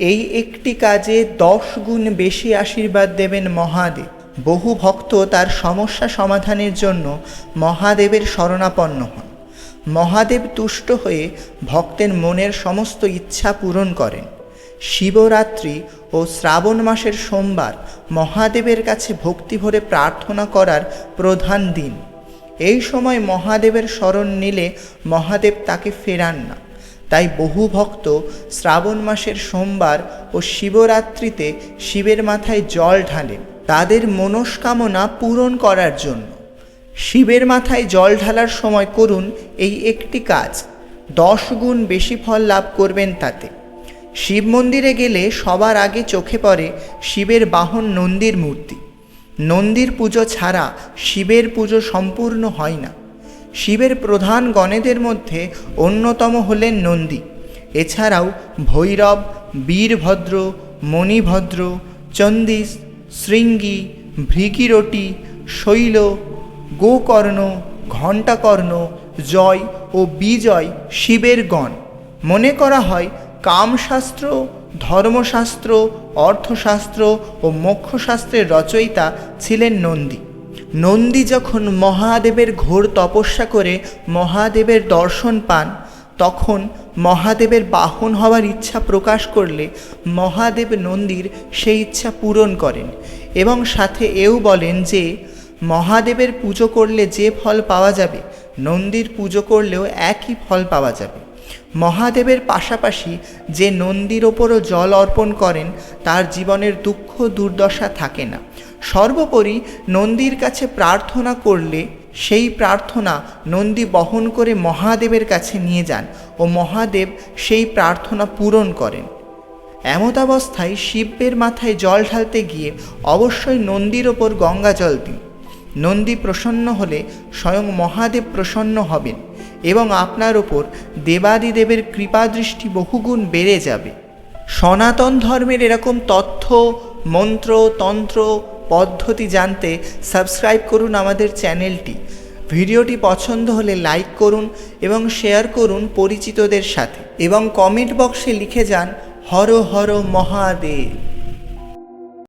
এই একটি কাজে দশ গুণ বেশি আশীর্বাদ দেবেন মহাদেব। বহু ভক্ত তার সমস্যা সমাধানের জন্য মহাদেবের শরণাপন্ন হন। মহাদেব তুষ্ট হয়ে ভক্তের মনের সমস্ত ইচ্ছা পূরণ করেন। শিবরাত্রি ও শ্রাবণ মাসের সোমবার মহাদেবের কাছে ভক্তি ভরে প্রার্থনা করার প্রধান দিন। এই সময় মহাদেবের শরণ নিলে মহাদেব তাকে ফেরান না। তাই বহু ভক্ত শ্রাবণ মাসের সোমবার ও শিবরাত্রিতে শিবের মাথায় জল ঢালেন। তাদের মনস্কামনা পূরণ করার জন্য। শিবের মাথায় জল ঢালার সময় করুন এই একটি কাজ। দশ গুণ বেশি ফল লাভ করবেন তাতে। শিব মন্দিরে গেলে সবার আগে চোখে পড়ে শিবের বাহন নন্দীর মূর্তি। নন্দীর পুজো ছাড়া শিবের পুজো সম্পূর্ণ হয় না। শিবের প্রধান গণেদের মধ্যে অন্যতম হলেন নন্দী। এছাড়াও ভৈরব, বীরভদ্র, মণিভদ্র, চন্দিস, শৃঙ্গী, ভৃগিরটি, শৈল, গোকর্ণ, ঘণ্টাকর্ণ, জয় ও বিজয় শিবের গণ। মনে করা হয় কামশাস্ত্র, ধর্মশাস্ত্র, অর্থশাস্ত্র ও মোক্ষশাস্ত্রের রচয়িতা ছিলেন নন্দী। নন্দী যখন মহাদেবের ঘোর তপস্যা করে মহাদেবের দর্শন পান, তখন মহাদেবের বাহন হওয়ার ইচ্ছা প্রকাশ করলে মহাদেব নন্দীর সেই ইচ্ছা পূরণ করেন এবং সাথে এও বলেন যে, মহাদেবের পুজো করলে যে ফল পাওয়া যাবে, নন্দীর পুজো করলেও একই ফল পাওয়া যাবে। মহাদেবের পাশাপাশি যে নন্দীর ওপরও জল অর্পণ করেন, তার জীবনের দুঃখ দুর্দশা থাকে না। সর্বোপরি নন্দীর কাছে প্রার্থনা করলে সেই প্রার্থনা নন্দী বহন করে মহাদেবের কাছে নিয়ে যান ও মহাদেব সেই প্রার্থনা পূরণ করেন। এমতাবস্থায় শিবের মাথায় জল ঢালতে গিয়ে অবশ্যই নন্দীর ওপর গঙ্গা জল দিন। নন্দী প্রসন্ন হলে স্বয়ং মহাদেব প্রসন্ন হবেন এবং আপনার ওপর দেবাদিদেবের কৃপাদৃষ্টি বহুগুণ বেড়ে যাবে। সনাতন ধর্মের এরকম তথ্য, মন্ত্র, তন্ত্র পদ্ধতি জানতে সাবস্ক্রাইব করুন আমাদের চ্যানেলটি। ভিডিওটি পছন্দ হলে লাইক করুন এবং শেয়ার করুন পরিচিতদের সাথে। এবং কমেন্ট বক্সে লিখে যান, হর হর মহাদেব।